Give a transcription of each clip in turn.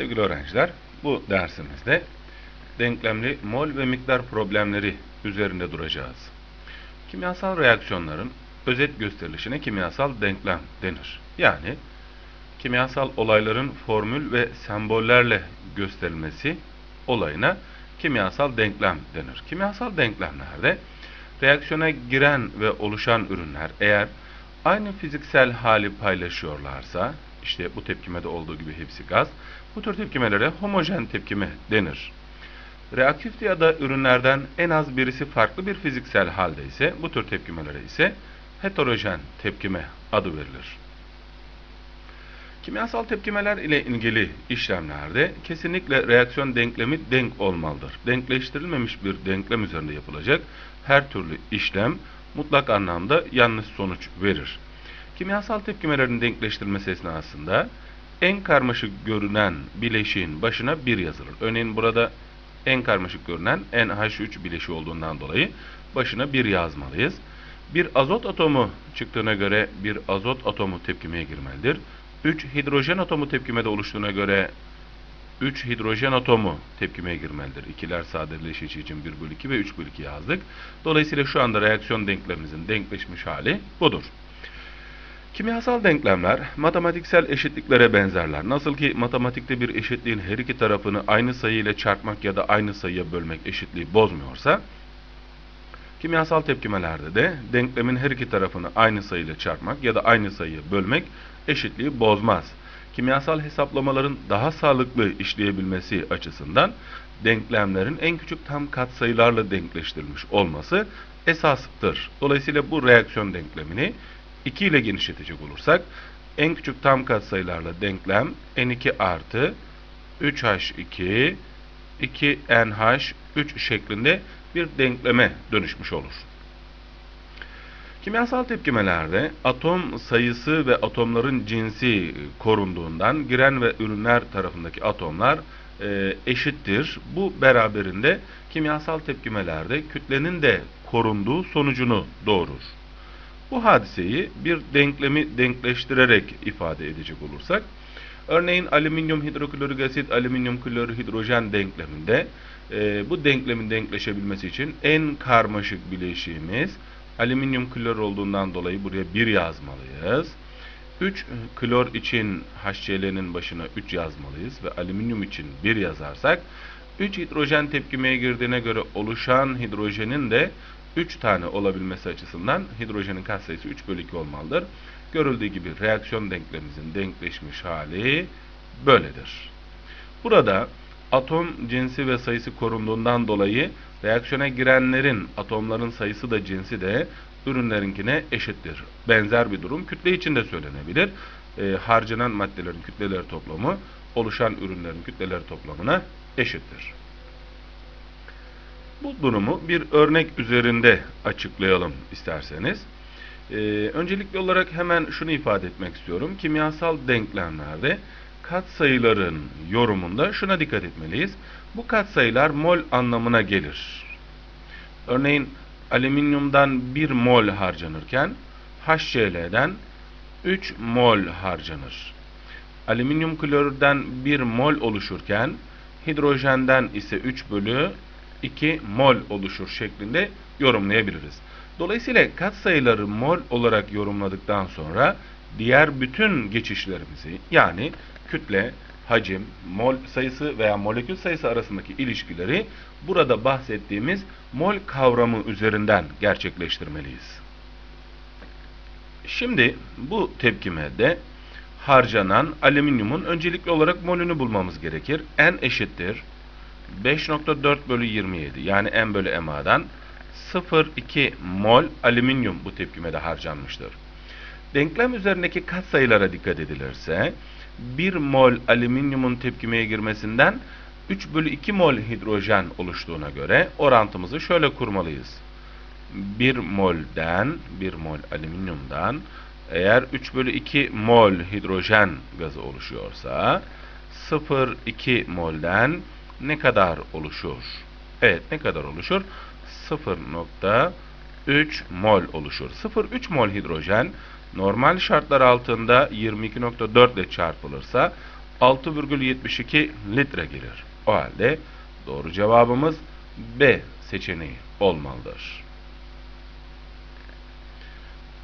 Sevgili öğrenciler, bu dersimizde denklemli mol ve miktar problemleri üzerinde duracağız. Kimyasal reaksiyonların özet gösterilişine kimyasal denklem denir. Yani kimyasal olayların formül ve sembollerle gösterilmesi olayına kimyasal denklem denir. Kimyasal denklemlerde reaksiyona giren ve oluşan ürünler eğer aynı fiziksel hali paylaşıyorlarsa, işte bu tepkimede olduğu gibi hepsi gaz, bu tür tepkimelere homojen tepkime denir. Reaktif ya da ürünlerden en az birisi farklı bir fiziksel halde ise bu tür tepkimelere ise heterojen tepkime adı verilir. Kimyasal tepkimeler ile ilgili işlemlerde kesinlikle reaksiyon denklemi denk olmalıdır. Denkleştirilmemiş bir denklem üzerinde yapılacak her türlü işlem mutlak anlamda yanlış sonuç verir. Kimyasal tepkimelerin denkleştirilmesi esnasında en karmaşık görünen bileşiğin başına 1 yazılır. Örneğin burada en karmaşık görünen NH3 bileşiği olduğundan dolayı başına 1 yazmalıyız. Bir azot atomu çıktığına göre bir azot atomu tepkimeye girmelidir. 3 hidrojen atomu tepkimede oluştuğuna göre 3 hidrojen atomu tepkimeye girmelidir. İkiler sadeleşici için 1 bölü 2 ve 3 bölü 2 yazdık. Dolayısıyla şu anda reaksiyon denklemimizin denkleşmiş hali budur. Kimyasal denklemler matematiksel eşitliklere benzerler. Nasıl ki matematikte bir eşitliğin her iki tarafını aynı sayı ile çarpmak ya da aynı sayıya bölmek eşitliği bozmuyorsa, kimyasal tepkimelerde de denklemin her iki tarafını aynı sayı ile çarpmak ya da aynı sayıya bölmek eşitliği bozmaz. Kimyasal hesaplamaların daha sağlıklı işleyebilmesi açısından denklemlerin en küçük tam katsayılarla denkleştirilmiş olması esastır. Dolayısıyla bu reaksiyon denklemini 2 ile genişletecek olursak en küçük tam katsayılarla denklem n2 artı 3h2 2nh3 şeklinde bir denkleme dönüşmüş olur. Kimyasal tepkimelerde atom sayısı ve atomların cinsi korunduğundan giren ve ürünler tarafındaki atomlar e, eşittir. Bu beraberinde kimyasal tepkimelerde kütlenin de korunduğu sonucunu doğurur. Bu hadiseyi bir denklemi denkleştirerek ifade edecek olursak, örneğin alüminyum hidroklorik asit, alüminyum klorür hidrojen denkleminde e, bu denklemin denkleşebilmesi için en karmaşık bileşiğimiz alüminyum klor olduğundan dolayı buraya 1 yazmalıyız. 3 klor için HCl'nin başına 3 yazmalıyız ve alüminyum için 1 yazarsak 3 hidrojen tepkimeye girdiğine göre oluşan hidrojenin de 3 tane olabilmesi açısından hidrojenin katsayısı 3 bölü 2 olmalıdır. Görüldüğü gibi reaksiyon denklemimizin denkleşmiş hali böyledir. Burada atom cinsi ve sayısı korunduğundan dolayı reaksiyona girenlerin atomların sayısı da cinsi de ürünlerinkine eşittir. Benzer bir durum kütle için de söylenebilir. E, harcanan maddelerin kütleleri toplamı oluşan ürünlerin kütleleri toplamına eşittir. Bu durumu bir örnek üzerinde açıklayalım isterseniz. Ee, öncelikli olarak hemen şunu ifade etmek istiyorum. Kimyasal denklemlerde katsayıların yorumunda şuna dikkat etmeliyiz. Bu katsayılar mol anlamına gelir. Örneğin alüminyumdan 1 mol harcanırken HCl'den 3 mol harcanır. Alüminyum klorürden 1 mol oluşurken hidrojenden ise 3 bölü 2 mol oluşur şeklinde yorumlayabiliriz. Dolayısıyla katsayıları mol olarak yorumladıktan sonra diğer bütün geçişlerimizi yani kütle, hacim, mol sayısı veya molekül sayısı arasındaki ilişkileri burada bahsettiğimiz mol kavramı üzerinden gerçekleştirmeliyiz. Şimdi bu tepkimede harcanan alüminyumun öncelikli olarak molünü bulmamız gerekir. N eşittir 5.4 bölü 27 yani M bölü MA'dan 0,2 mol alüminyum bu tepkimede harcanmıştır. Denklem üzerindeki katsayılara dikkat edilirse 1 mol alüminyumun tepkimeye girmesinden 3 bölü 2 mol hidrojen oluştuğuna göre orantımızı şöyle kurmalıyız. 1 molden, 1 mol alüminyumdan eğer 3 bölü 2 mol hidrojen gazı oluşuyorsa 0,2 molden ne kadar oluşur? Evet ne kadar oluşur? 0.3 mol oluşur. 0.3 mol hidrojen normal şartlar altında 22.4 ile çarpılırsa 6,72 litre gelir. O halde doğru cevabımız B seçeneği olmalıdır.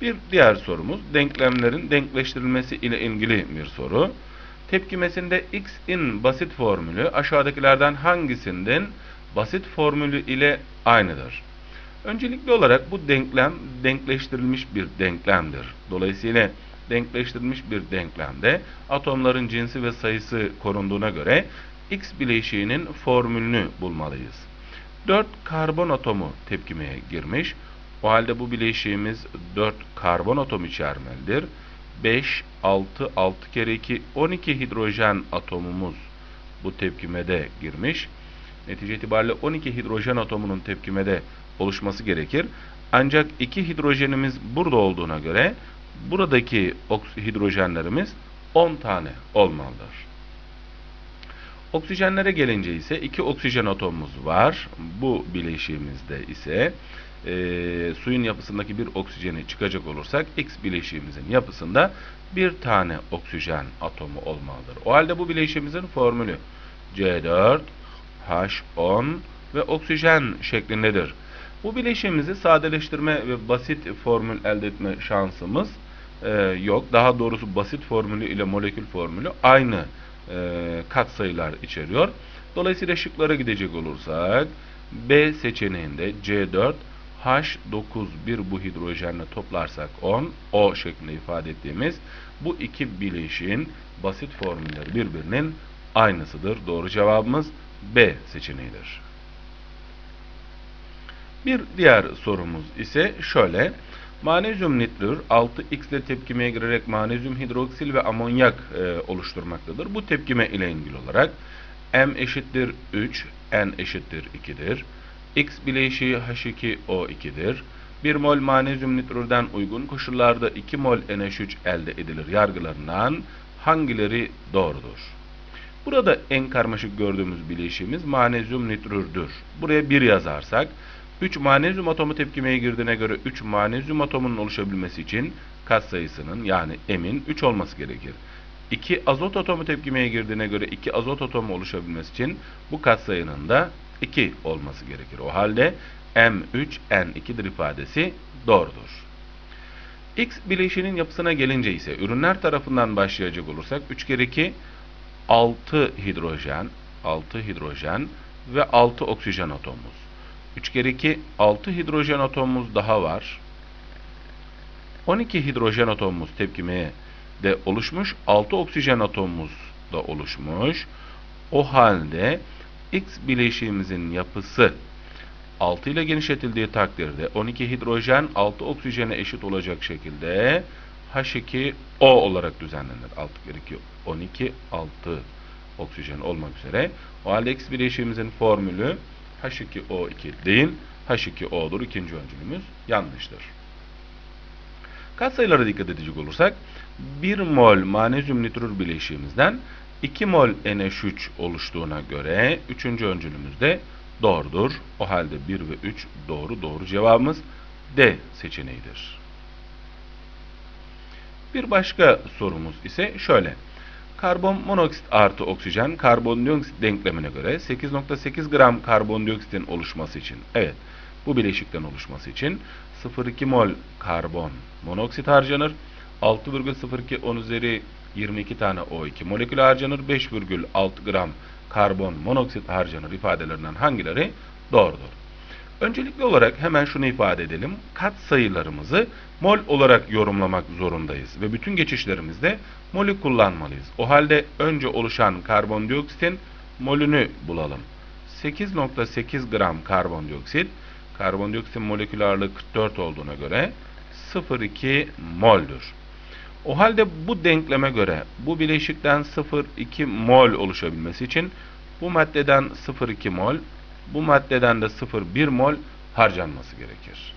Bir diğer sorumuz denklemlerin denkleştirilmesi ile ilgili bir soru. Tepkimesinde x'in basit formülü aşağıdakilerden hangisinin basit formülü ile aynıdır? Öncelikli olarak bu denklem denkleştirilmiş bir denklemdir. Dolayısıyla denkleştirilmiş bir denklemde atomların cinsi ve sayısı korunduğuna göre x bileşiğinin formülünü bulmalıyız. 4 karbon atomu tepkimeye girmiş. O halde bu bileşiğimiz 4 karbon atomu içermelidir. 5, 6, 6 kere 2, 12 hidrojen atomumuz bu tepkimede girmiş. Netice itibariyle 12 hidrojen atomunun tepkimede oluşması gerekir. Ancak 2 hidrojenimiz burada olduğuna göre buradaki hidrojenlerimiz 10 tane olmalıdır. Oksijenlere gelince ise 2 oksijen atomumuz var. Bu bileşiğimizde ise e, suyun yapısındaki bir oksijeni çıkacak olursak X bileşiğimizin yapısında bir tane oksijen atomu olmalıdır. O halde bu bileşiğimizin formülü C4, H10 ve oksijen şeklindedir. Bu bileşiğimizi sadeleştirme ve basit formül elde etme şansımız e, yok. Daha doğrusu basit formülü ile molekül formülü aynı e, katsayılar içeriyor. Dolayısıyla şıklara gidecek olursak B seçeneğinde C4 H9 bir bu hidrojenle toplarsak 10 O şeklinde ifade ettiğimiz bu iki bileşiğin basit formülleri birbirinin aynısıdır. Doğru cevabımız B seçeneğidir. Bir diğer sorumuz ise şöyle. Manezyum nitrür 6X ile tepkimeye girerek manezyum hidroksil ve amonyak e, oluşturmaktadır. Bu tepkime ile ilgili olarak M eşittir 3, N eşittir 2'dir. X bileşiği H2O2'dir. 1 mol manezyum nitrürden uygun koşullarda 2 mol NH3 elde edilir yargılarından hangileri doğrudur? Burada en karmaşık gördüğümüz bileşiğimiz manezyum nitrürdür. Buraya 1 yazarsak 3 manezyum atomu tepkimeye girdiğine göre 3 manezyum atomunun oluşabilmesi için katsayısının yani M'in 3 olması gerekir. 2 azot atomu tepkimeye girdiğine göre 2 azot atomu oluşabilmesi için bu katsayının da 2 olması gerekir. O halde M3 N2'dir ifadesi doğrudur. X bileşiğinin yapısına gelince ise ürünler tarafından başlayacak olursak 3 kere 2 6 hidrojen 6 hidrojen ve 6 oksijen atomumuz. 3 kere 2 6 hidrojen atomumuz daha var. 12 hidrojen atomumuz tepkimeye de oluşmuş. 6 oksijen atomumuz da oluşmuş. O halde X bileşiğimizin yapısı 6 ile genişletildiği takdirde 12 hidrojen 6 oksijene eşit olacak şekilde H2O olarak düzenlenir. 6 kere 2 12 6 oksijen olmak üzere. O halde X bileşiğimizin formülü H2O2 değil, H2O'dur. İkinci öncülümüz yanlıştır. Katsayılara dikkat edecek olursak 1 mol manezyum nitrür bileşiğimizden 2 mol NH3 oluştuğuna göre 3. öncülümüz de doğrudur. O halde 1 ve 3 doğru doğru cevabımız D seçeneğidir. Bir başka sorumuz ise şöyle. Karbon monoksit artı oksijen karbondioksit denklemine göre 8.8 gram karbondioksitin oluşması için evet bu bileşikten oluşması için 0,2 mol karbon monoksit harcanır. 6,02 10 üzeri 22 tane O2 molekülü harcanır. 5,6 gram karbon monoksit harcanır ifadelerinden hangileri doğrudur? Öncelikli olarak hemen şunu ifade edelim. Kat sayılarımızı mol olarak yorumlamak zorundayız. Ve bütün geçişlerimizde molü kullanmalıyız. O halde önce oluşan karbondioksitin molünü bulalım. 8.8 gram karbondioksit, karbondioksitin molekül ağırlığı 44 olduğuna göre 0,2 moldür. O halde bu denkleme göre bu bileşikten 0,2 mol oluşabilmesi için bu maddeden 0,2 mol, bu maddeden de 0,1 mol harcanması gerekir.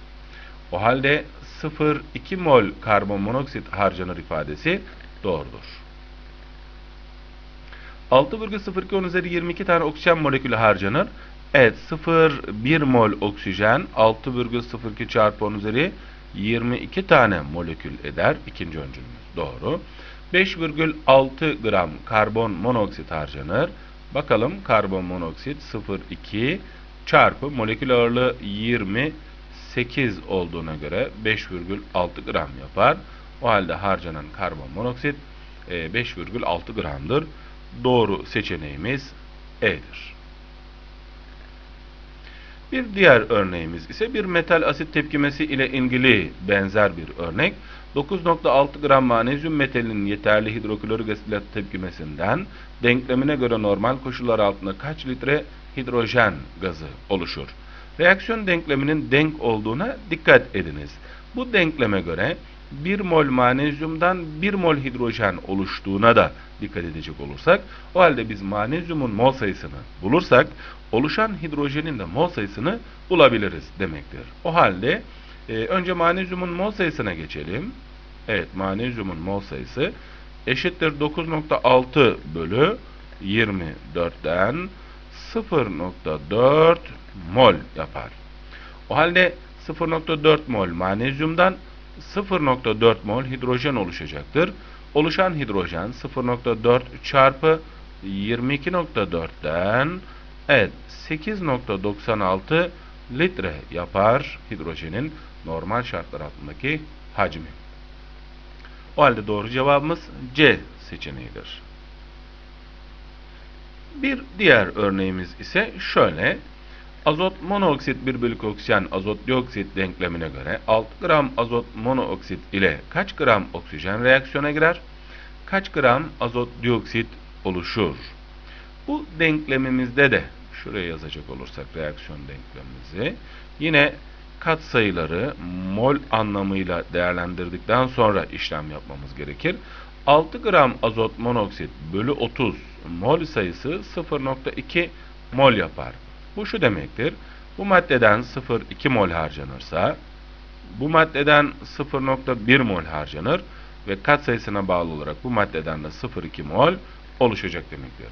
O halde 0,2 mol karbon monoksit harcanır ifadesi doğrudur. 6,02 10 üzeri 22 tane oksijen molekülü harcanır. Evet 0,1 mol oksijen 6,02 çarpı 10 üzeri 22 tane molekül eder. İkinci öncülümüz doğru. 5,6 gram karbon monoksit harcanır. Bakalım karbon monoksit 0,2 çarpı molekül ağırlığı 28 olduğuna göre 5,6 gram yapar. O halde harcanan karbon monoksit 5,6 e, gramdır. Doğru seçeneğimiz E'dir. Bir diğer örneğimiz ise bir metal asit tepkimesi ile ilgili benzer bir örnek. 9.6 gram manezyum metalinin yeterli hidroklorik asitle tepkimesinden denklemine göre normal koşullar altında kaç litre hidrojen gazı oluşur? Reaksiyon denkleminin denk olduğuna dikkat ediniz. Bu denkleme göre 1 mol manezyumdan 1 mol hidrojen oluştuğuna da dikkat edecek olursak, o halde biz manezyumun mol sayısını bulursak, oluşan hidrojenin de mol sayısını bulabiliriz demektir. O halde e, önce manezyumun mol sayısına geçelim. Evet, manezyumun mol sayısı eşittir 9.6 bölü 24'ten 0.4 mol yapar. O halde 0.4 mol manezyumdan 0.4 mol hidrojen oluşacaktır. Oluşan hidrojen 0.4 çarpı 22.4'ten evet 8.96 litre yapar hidrojenin normal şartlar altındaki hacmi. O halde doğru cevabımız C seçeneğidir. Bir diğer örneğimiz ise şöyle. Azot monoksit 1 bölü oksijen azot dioksit denklemine göre 6 gram azot monoksit ile kaç gram oksijen reaksiyona girer? Kaç gram azot dioksit oluşur? Bu denklemimizde de şuraya yazacak olursak reaksiyon denklemimizi yine kat sayıları mol anlamıyla değerlendirdikten sonra işlem yapmamız gerekir. 6 gram azot monoksit bölü 30 mol sayısı 0.2 mol yapar. Bu şu demektir. Bu maddeden 0,2 mol harcanırsa bu maddeden 0,1 mol harcanır ve kat sayısına bağlı olarak bu maddeden de 0,2 mol oluşacak demektir.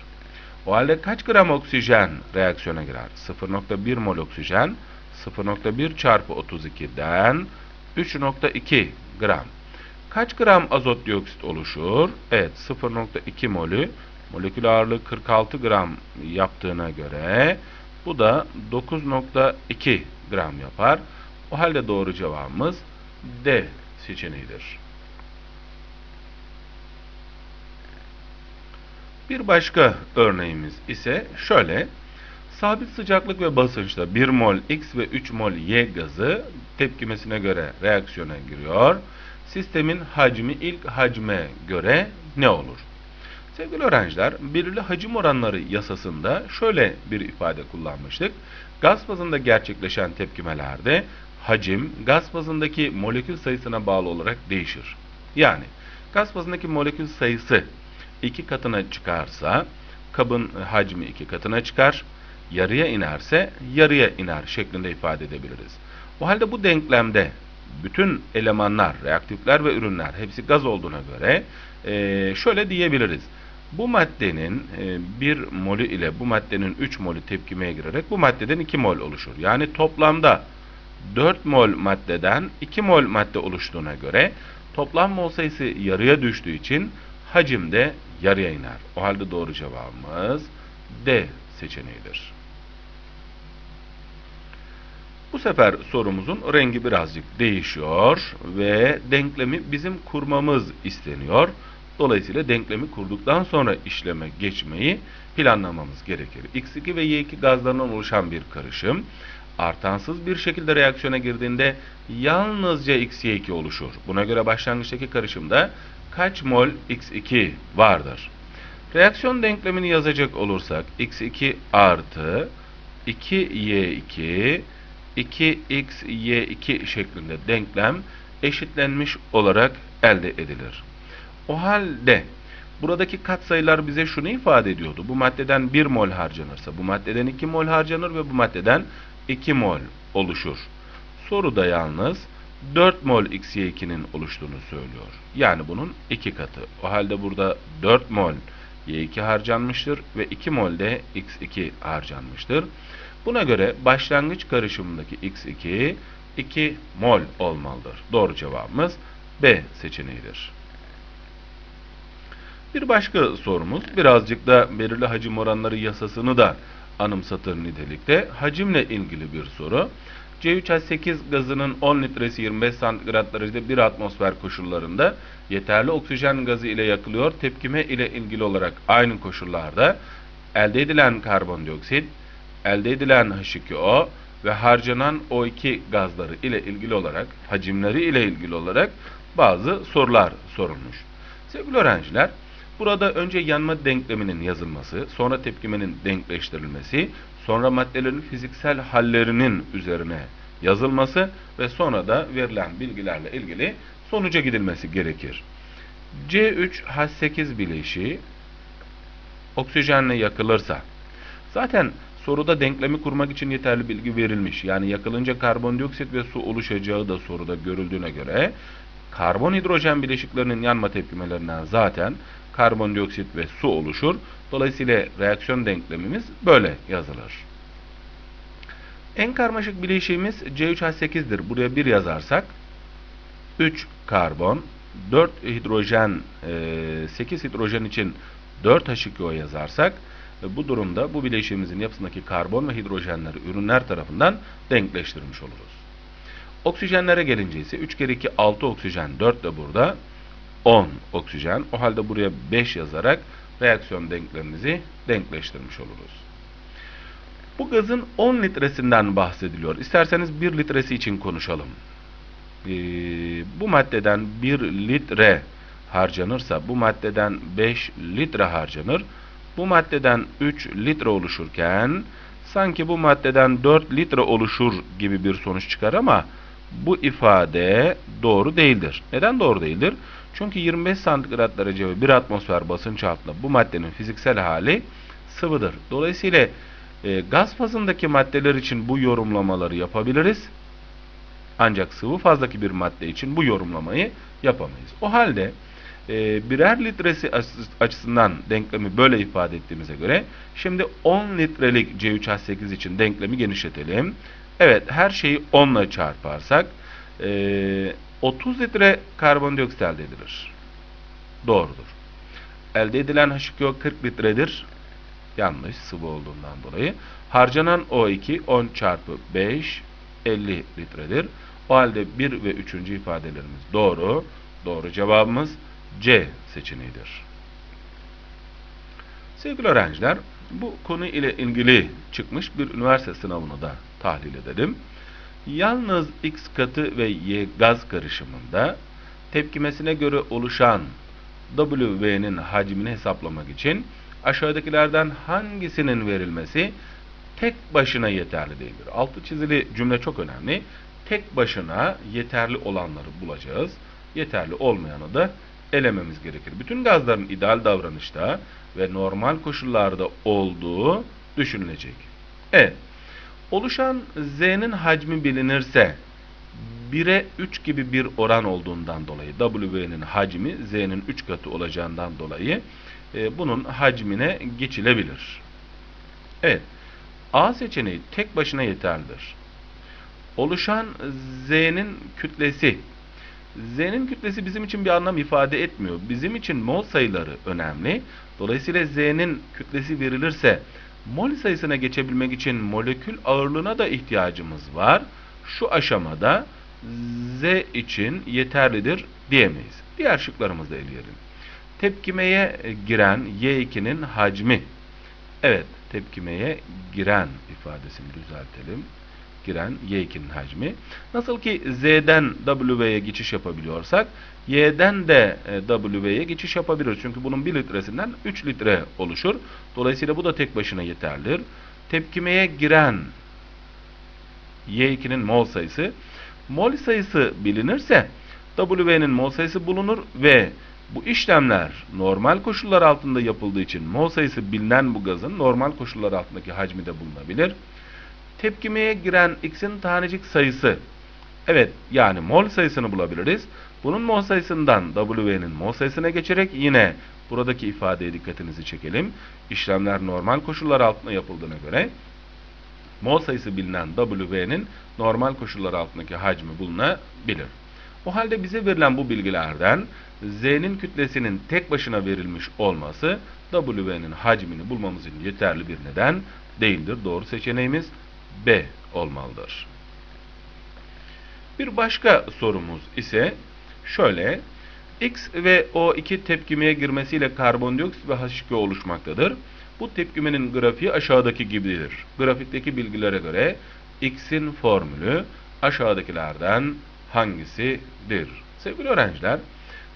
O halde kaç gram oksijen reaksiyona girer? 0,1 mol oksijen 0,1 çarpı 32'den 3,2 gram. Kaç gram azot dioksit oluşur? Evet 0,2 molü molekül ağırlığı 46 gram yaptığına göre bu da 9.2 gram yapar. O halde doğru cevabımız D seçeneğidir. Bir başka örneğimiz ise şöyle. Sabit sıcaklık ve basınçta 1 mol X ve 3 mol Y gazı tepkimesine göre reaksiyona giriyor. Sistemin hacmi ilk hacme göre ne olur? Sevgili öğrenciler, belirli hacim oranları yasasında şöyle bir ifade kullanmıştık. Gaz fazında gerçekleşen tepkimelerde hacim gaz fazındaki molekül sayısına bağlı olarak değişir. Yani gaz fazındaki molekül sayısı iki katına çıkarsa kabın hacmi iki katına çıkar, yarıya inerse yarıya iner şeklinde ifade edebiliriz. O halde bu denklemde bütün elemanlar, reaktifler ve ürünler hepsi gaz olduğuna göre şöyle diyebiliriz. Bu maddenin e, 1 molü ile bu maddenin 3 molü tepkimeye girerek bu maddeden 2 mol oluşur. Yani toplamda 4 mol maddeden 2 mol madde oluştuğuna göre toplam mol sayısı yarıya düştüğü için hacim de yarıya iner. O halde doğru cevabımız D seçeneğidir. Bu sefer sorumuzun rengi birazcık değişiyor ve denklemi bizim kurmamız isteniyor. Dolayısıyla denklemi kurduktan sonra işleme geçmeyi planlamamız gerekir. X2 ve Y2 gazlarından oluşan bir karışım artansız bir şekilde reaksiyona girdiğinde yalnızca XY2 oluşur. Buna göre başlangıçtaki karışımda kaç mol X2 vardır? Reaksiyon denklemini yazacak olursak X2 artı 2Y2 2XY2 şeklinde denklem eşitlenmiş olarak elde edilir. O halde buradaki katsayılar bize şunu ifade ediyordu. Bu maddeden 1 mol harcanırsa bu maddeden 2 mol harcanır ve bu maddeden 2 mol oluşur. Soruda yalnız 4 mol XY2'nin oluştuğunu söylüyor. Yani bunun 2 katı. O halde burada 4 mol Y2 harcanmıştır ve 2 mol de X2 harcanmıştır. Buna göre başlangıç karışımındaki X2 2 mol olmalıdır. Doğru cevabımız B seçeneğidir. Bir başka sorumuz birazcık da belirli hacim oranları yasasını da anımsatır nitelikte. Hacimle ilgili bir soru. C3H8 gazının 10 litresi 25 santigrat derecede 1 atmosfer koşullarında yeterli oksijen gazı ile yakılıyor. Tepkime ile ilgili olarak aynı koşullarda elde edilen karbondioksit, elde edilen H2O ve harcanan O2 gazları ile ilgili olarak, hacimleri ile ilgili olarak bazı sorular sorulmuş. Sevgili öğrenciler, burada önce yanma denkleminin yazılması, sonra tepkimenin denkleştirilmesi, sonra maddelerin fiziksel hallerinin üzerine yazılması ve sonra da verilen bilgilerle ilgili sonuca gidilmesi gerekir. C3H8 bileşiği oksijenle yakılırsa, zaten soruda denklemi kurmak için yeterli bilgi verilmiş. Yani yakılınca karbondioksit ve su oluşacağı da soruda görüldüğüne göre karbon hidrojen bileşiklerinin yanma tepkimelerinden zaten karbondioksit ve su oluşur. Dolayısıyla reaksiyon denklemimiz böyle yazılır. En karmaşık bileşiğimiz C3H8'dir. Buraya 1 yazarsak 3 karbon, 4 hidrojen, 8 hidrojen için 4 H2O yazarsak bu durumda bu bileşiğimizin yapısındaki karbon ve hidrojenleri ürünler tarafından denkleştirmiş oluruz. Oksijenlere gelince ise 3 kere 2 6 oksijen 4 de burada 10 oksijen. O halde buraya 5 yazarak reaksiyon denklemimizi denkleştirmiş oluruz. Bu gazın 10 litresinden bahsediliyor. İsterseniz 1 litresi için konuşalım. Ee, bu maddeden 1 litre harcanırsa bu maddeden 5 litre harcanır. Bu maddeden 3 litre oluşurken sanki bu maddeden 4 litre oluşur gibi bir sonuç çıkar ama bu ifade doğru değildir. Neden doğru değildir? Çünkü 25 santigrat derece ve 1 atmosfer basınç altında bu maddenin fiziksel hali sıvıdır. Dolayısıyla e, gaz fazındaki maddeler için bu yorumlamaları yapabiliriz. Ancak sıvı fazdaki bir madde için bu yorumlamayı yapamayız. O halde e, birer litresi açısından denklemi böyle ifade ettiğimize göre şimdi 10 litrelik C3H8 için denklemi genişletelim. Evet her şeyi 10 ile çarparsak e, 30 litre karbondioksit elde edilir. Doğrudur. Elde edilen H2O 40 litredir. Yanlış sıvı olduğundan dolayı. Harcanan O2 10 çarpı 5 50 litredir. O halde 1 ve 3. ifadelerimiz doğru. Doğru cevabımız C seçeneğidir. Sevgili öğrenciler, bu konu ile ilgili çıkmış bir üniversite sınavını da tahlil edelim. Yalnız X katı ve Y gaz karışımında tepkimesine göre oluşan WV'nin hacmini hesaplamak için aşağıdakilerden hangisinin verilmesi tek başına yeterli değildir. Altı çizili cümle çok önemli. Tek başına yeterli olanları bulacağız. Yeterli olmayanı da elememiz gerekir. Bütün gazların ideal davranışta ve normal koşullarda olduğu düşünülecek. Evet. Oluşan Z'nin hacmi bilinirse 1'e 3 gibi bir oran olduğundan dolayı W'nin hacmi Z'nin 3 katı olacağından dolayı e, bunun hacmine geçilebilir. Evet. A seçeneği tek başına yeterlidir. Oluşan Z'nin kütlesi Z'nin kütlesi bizim için bir anlam ifade etmiyor. Bizim için mol sayıları önemli. Dolayısıyla Z'nin kütlesi verilirse mol sayısına geçebilmek için molekül ağırlığına da ihtiyacımız var. Şu aşamada Z için yeterlidir diyemeyiz. Diğer şıklarımızı eleyelim. Tepkimeye giren Y2'nin hacmi. Evet, tepkimeye giren ifadesini düzeltelim giren Y2'nin hacmi. Nasıl ki Z'den W'ye geçiş yapabiliyorsak Y'den de e, W'ye geçiş yapabiliriz. Çünkü bunun 1 litresinden 3 litre oluşur. Dolayısıyla bu da tek başına yeterlidir. Tepkimeye giren Y2'nin mol sayısı mol sayısı bilinirse W'nin mol sayısı bulunur ve bu işlemler normal koşullar altında yapıldığı için mol sayısı bilinen bu gazın normal koşullar altındaki hacmi de bulunabilir tepkimeye giren x'in tanecik sayısı. Evet yani mol sayısını bulabiliriz. Bunun mol sayısından W'nin mol sayısına geçerek yine buradaki ifadeye dikkatinizi çekelim. İşlemler normal koşullar altında yapıldığına göre mol sayısı bilinen W'nin normal koşullar altındaki hacmi bulunabilir. O halde bize verilen bu bilgilerden Z'nin kütlesinin tek başına verilmiş olması W'nin hacmini bulmamız için yeterli bir neden değildir. Doğru seçeneğimiz B olmalıdır. Bir başka sorumuz ise şöyle. X ve O2 tepkimeye girmesiyle karbondioksit ve H2O oluşmaktadır. Bu tepkimenin grafiği aşağıdaki gibidir. Grafikteki bilgilere göre X'in formülü aşağıdakilerden hangisidir? Sevgili öğrenciler,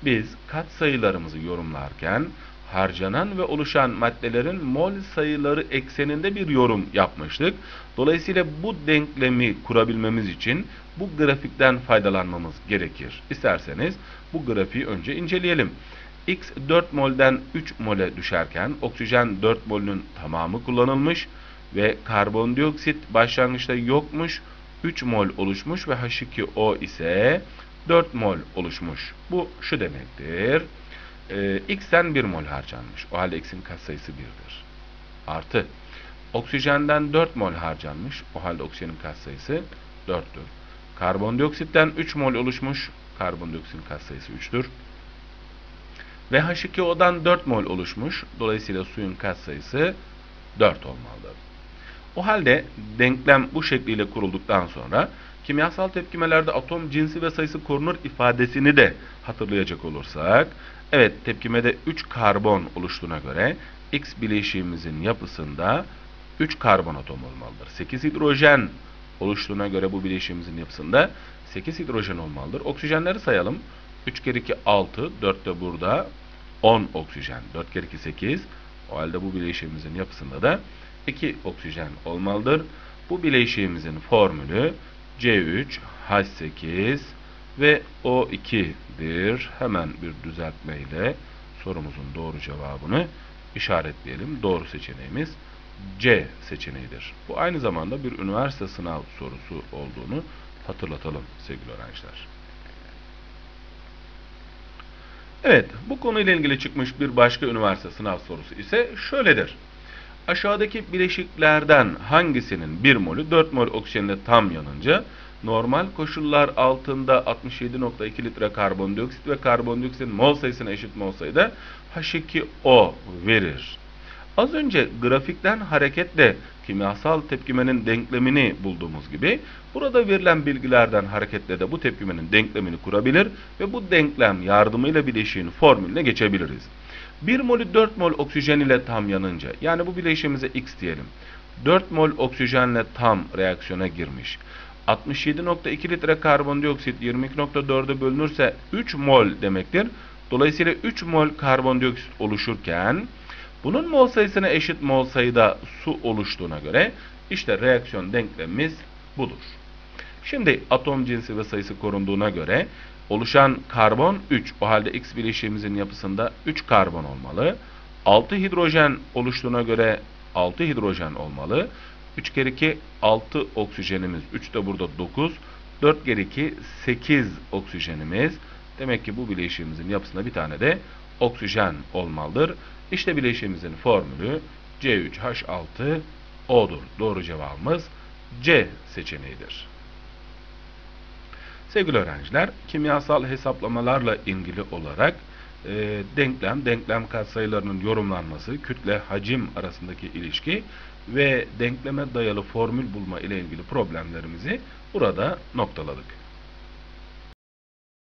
biz katsayılarımızı yorumlarken harcanan ve oluşan maddelerin mol sayıları ekseninde bir yorum yapmıştık. Dolayısıyla bu denklemi kurabilmemiz için bu grafikten faydalanmamız gerekir. İsterseniz bu grafiği önce inceleyelim. X 4 molden 3 mole düşerken oksijen 4 molünün tamamı kullanılmış ve karbondioksit başlangıçta yokmuş. 3 mol oluşmuş ve H2O ise 4 mol oluşmuş. Bu şu demektir. Ee, X'ten 1 mol harcanmış. O halde X'in katsayısı 1'dir. Artı oksijenden 4 mol harcanmış. O halde oksijenin katsayısı 4'tür. Karbondioksitten 3 mol oluşmuş. Karbondioksitin katsayısı 3'tür. Ve H2O'dan 4 mol oluşmuş. Dolayısıyla suyun katsayısı 4 olmalıdır. O halde denklem bu şekliyle kurulduktan sonra kimyasal tepkimelerde atom cinsi ve sayısı korunur ifadesini de hatırlayacak olursak evet tepkimede 3 karbon oluştuğuna göre X bileşiğimizin yapısında 3 karbon atom olmalıdır. 8 hidrojen oluştuğuna göre bu bileşiğimizin yapısında 8 hidrojen olmalıdır. Oksijenleri sayalım. 3 kere 2 6, 4 de burada 10 oksijen. 4 kere 2 8. O halde bu bileşiğimizin yapısında da 2 oksijen olmalıdır. Bu bileşiğimizin formülü C3H8 ve O2'dir. Hemen bir düzeltmeyle sorumuzun doğru cevabını işaretleyelim. Doğru seçeneğimiz C seçeneğidir. Bu aynı zamanda bir üniversite sınav sorusu olduğunu hatırlatalım sevgili öğrenciler. Evet, bu konuyla ilgili çıkmış bir başka üniversite sınav sorusu ise şöyledir. Aşağıdaki bileşiklerden hangisinin 1 molü 4 mol oksijenle tam yanınca normal koşullar altında 67.2 litre karbondioksit ve karbondioksitin mol sayısına eşit mol sayıda H2O verir. Az önce grafikten hareketle kimyasal tepkimenin denklemini bulduğumuz gibi burada verilen bilgilerden hareketle de bu tepkimenin denklemini kurabilir ve bu denklem yardımıyla bileşiğin formülüne geçebiliriz. 1 molü 4 mol oksijen ile tam yanınca yani bu bileşiğimize X diyelim. 4 mol oksijenle tam reaksiyona girmiş. 67.2 litre karbondioksit 22.4'e bölünürse 3 mol demektir. Dolayısıyla 3 mol karbondioksit oluşurken bunun mol sayısına eşit mol sayıda su oluştuğuna göre işte reaksiyon denklemimiz budur. Şimdi atom cinsi ve sayısı korunduğuna göre oluşan karbon 3. O halde X bileşiğimizin yapısında 3 karbon olmalı. 6 hidrojen oluştuğuna göre 6 hidrojen olmalı. 3 kere 2 6 oksijenimiz. 3 de burada 9. 4 kere 2 8 oksijenimiz. Demek ki bu bileşiğimizin yapısında bir tane de oksijen olmalıdır. İşte bileşiğimizin formülü C3H6O'dur. Doğru cevabımız C seçeneğidir. Sevgili öğrenciler, kimyasal hesaplamalarla ilgili olarak e, denklem, denklem katsayılarının yorumlanması, kütle, hacim arasındaki ilişki ve denkleme dayalı formül bulma ile ilgili problemlerimizi burada noktaladık.